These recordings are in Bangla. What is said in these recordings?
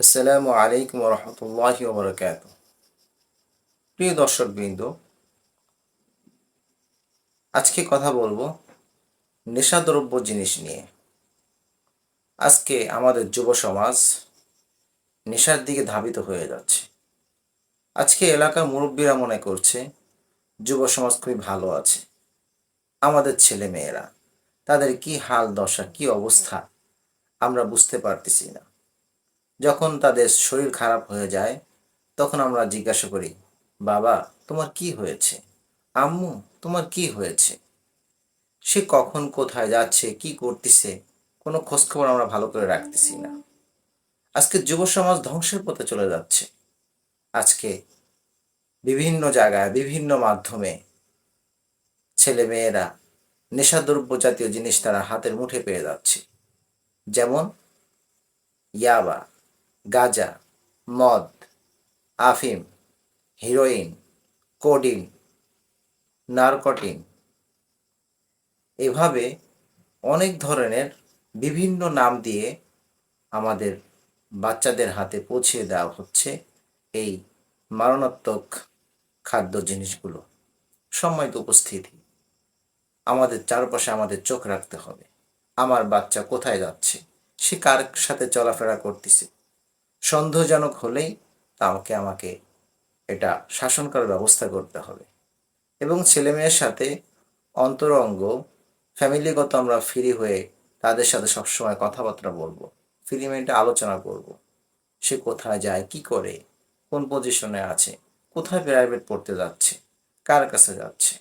আসসালামু আলাইকুম রহমতুল্লাহি ওবরাকাত প্রিয় দর্শকবৃন্দ, আজকে কথা বলব নেশাদ্রব্য জিনিস নিয়ে। আজকে আমাদের যুব সমাজ নেশার দিকে ধাবিত হয়ে যাচ্ছে। আজকে এলাকার মুরব্বীরা মনে করছে, যুব সমাজ খুবই ভালো আছে। আমাদের ছেলে মেয়েরা তাদের কি হাল দশা কি অবস্থা, আমরা বুঝতে পারতেছি না। যখন তাদের শরীর খারাপ হয়ে যায়, তখন আমরা জিজ্ঞাসা করি, বাবা, তোমার কি হয়েছে? আম্মু, তোমার কি হয়েছে? সে কখন কোথায় যাচ্ছে, কি করতেছে, কোনো খোঁজখবর আমরা ভালো করে রাখতেছি না। আজকে যুব সমাজ ধ্বংসের পথে চলে যাচ্ছে। আজকে বিভিন্ন জায়গায়, বিভিন্ন মাধ্যমে ছেলে মেয়েরা নেশাদ্রব্য জাতীয় জিনিস তারা হাতের মুঠে পেয়ে যাচ্ছে। যেমন ইয়াবা গাঁজা, মদ, আফিম, হিরোইন কোডিন নারকটিন এভাবে অনেক ধরনের বিভিন্ন নাম দিয়ে আমাদের বাচ্চাদের হাতে পৌঁছে দেওয়া হচ্ছে এই মারণাত্মক খাদ্য জিনিসগুলো। সম্মানিত উপস্থিতি, আমাদের চারপাশে আমাদের চোখ রাখতে হবে। আমার বাচ্চা কোথায় যাচ্ছে? সে কার সাথে চলাফেরা করতেছে? সন্দেহজনক হলেই তাকে আমাকে এটা শাসন করার ব্যবস্থা করতে হবে। এবং ছেলে মেয়ের সাথে অন্তরঙ্গ, ফ্যামিলিগত আমরা ফ্রি হয়ে তাদের সাথে সবসময় কথাবার্তা বলব ফ্রি মাইন্ডে আলোচনা করব। সে কোথায় যায়, কি করে, কোন পজিশনে আছে, কোথায় প্রাইভেট পড়তে যাচ্ছে, কার কাছে যাচ্ছে।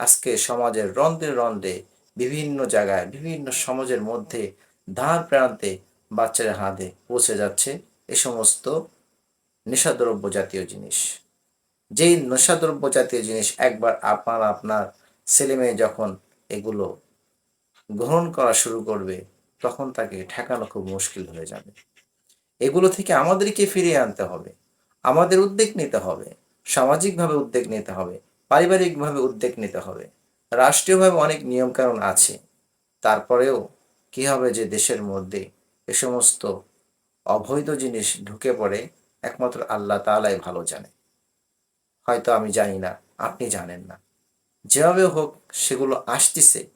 আজকে সমাজের রন্ধে রন্ধে বিভিন্ন জায়গায়, বিভিন্ন সমাজের মধ্যে ধার প্রান্তে বাচ্চাদের হাতে পৌঁছে যাচ্ছে। এ সমস্ত নেশাদ্রব্য জাতীয় জিনিস। যেই নেশাদ্রব্য জাতীয় জিনিস একবার আপনার আপনার ছেলে মেয়ে যখন এগুলো গ্রহণ করা শুরু করবে, তখন তাকে ঠেকানো খুব মুশকিল হয়ে যাবে। এগুলো থেকে আমাদেরকে ফিরিয়ে আনতে হবে, আমাদের উদ্যোগ নিতে হবে, সামাজিকভাবে উদ্যোগ নিতে হবে, পারিবারিকভাবে উদ্যোগ নিতে হবে। রাষ্ট্রীয়ভাবে অনেক নিয়মকানুন আছে, তারপরেও কি হবে যে দেশের মধ্যে এ সমস্ত অবৈধ জিনিস ঢুকে পড়ে, একমাত্র আল্লাহ তালাই ভালো জানে। হয়তো আমি জানি না, আপনি জানেন না। যেভাবে হোক, সেগুলো আসতেছে।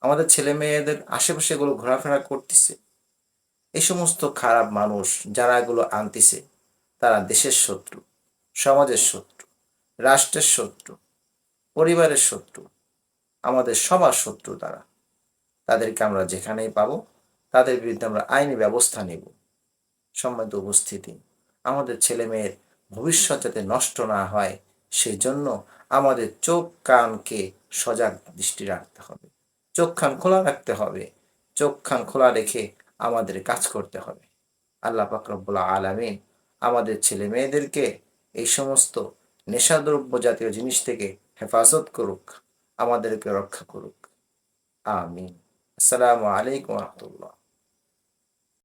আমাদের ছেলে মেয়েদের আশেপাশে এগুলো ঘোরাফেরা করতেছে। এই সমস্ত খারাপ মানুষ যারা এগুলো আনতেছে, তারা দেশের শত্রু, সমাজের শত্রু, রাষ্ট্রের শত্রু, পরিবারের শত্রু, আমাদের সবার শত্রু তারা। তাদেরকে আমরা যেখানেই পাবো, তাদের বিরুদ্ধে আমরা আইনি ব্যবস্থা নেব। সম্মানিত উপস্থিতি। আমাদের ছেলে মেয়ের ভবিষ্যৎ যাতে নষ্ট না হয় সেই জন্য আমাদের চোখ কানকে সজাগ দৃষ্টি রাখতে হবে। চোখ খান খোলা রাখতে হবে। চোখ খান খোলা রেখে আমাদের কাজ করতে হবে। আল্লাহ ফাকরবুল্লাহ আলামিন আমাদের ছেলে মেয়েদেরকে এই সমস্ত নেশাদ্রব্য জাতীয় জিনিস থেকে হেফাজত করুক, আমাদেরকে রক্ষা করুক। আমিন। আসসালামু আলাইকুম রহমতুল্লাহ।